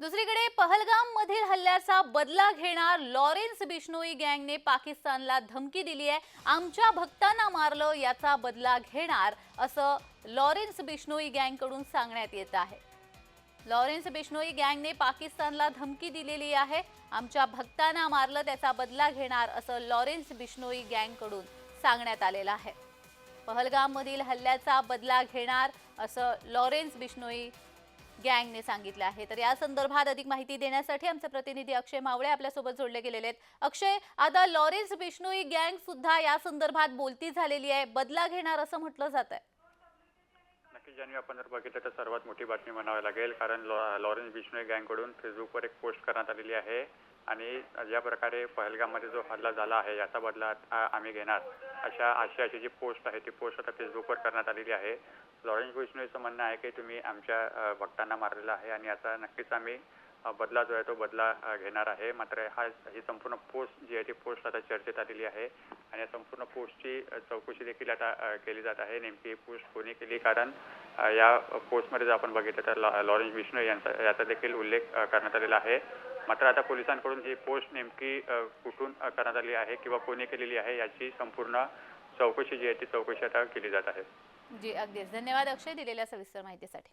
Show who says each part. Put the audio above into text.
Speaker 1: दुसरीकडे पहलगाम मधील हल्ल्याचा बदला घेणार लॉरेन्स बिश्नोई गँगने पाकिस्तानला धमकी दिली आहे. आमच्या भक्तांना मारलं याचा बदला घेणार असं लॉरेन्स बिश्नोई गँगकडून सांगण्यात येत आहे. लॉरेन्स बिश्नोई गँगने पाकिस्तानला धमकी दिलेली आहे. आमच्या भक्तांना मारलं त्याचा बदला घेणार असं लॉरेन्स बिश्नोई गँगकडून सांगण्यात आलेलं आहे. पहलगाममधील हल्ल्याचा बदला घेणार असं लॉरेन्स बिश्नोई गँगने सांगितलं आहे. तर या संदर्भात अधिक माहिती देण्यासाठी आमचे प्रतिनिधी अक्षय मावळे आपल्यासोबत जोडले गेलेले आहेत. अक्षय आता लॉरेन्स बिष्णोई गँग सुद्धा या संदर्भात बोलती झालेली आहे. बदला घेणार असं म्हटलं जात आहे.
Speaker 2: ज्यांनी आपण जर बघितलं तर सर्वात मोठी बातमी म्हणावी लागेल कारण लॉरेन्स बिश्नोई गँगकडून फेसबुकवर एक पोस्ट करण्यात आलेली आहे. आणि ज्या प्रकारे पहलगाममध्ये जो हल्ला झाला आहे याचा बदला आम्ही घेणार अशा आशयाची जी पोस्ट आहे ती पोस्ट आता फेसबुकवर करण्यात आलेली आहे. लॉरेन्स बिश्नोईचं म्हणणं आहे की तुम्ही आमच्या भक्तांना मारलेला आहे आणि याचा नक्कीच आम्ही बदला जो आहे तो बदला घेणार आहे. मात्र हा ही संपूर्ण पोस्ट जी आहे ती पोस्ट आता चर्चेत आलेली आहे आणि या संपूर्ण पोस्टची चौकशी देखील आता केली जात आहे. नेमकी पोस्ट कोणी केली? कारण या पोस्टमध्ये जर आपण बघितलं तर लॉ- लॉरेन्स यांचा याचा देखील उल्लेख करण्यात आलेला आहे. मात्र आता पोलिसांकडून ही पोस्ट नेमकी कुठून करण्यात आली आहे किंवा कोणी केलेली आहे याची संपूर्ण चौकशी जी आहे ती चौकशी आता केली जात आहे.
Speaker 1: जी अगदीच. धन्यवाद अक्षय दिलेल्या सविस्तर माहितीसाठी.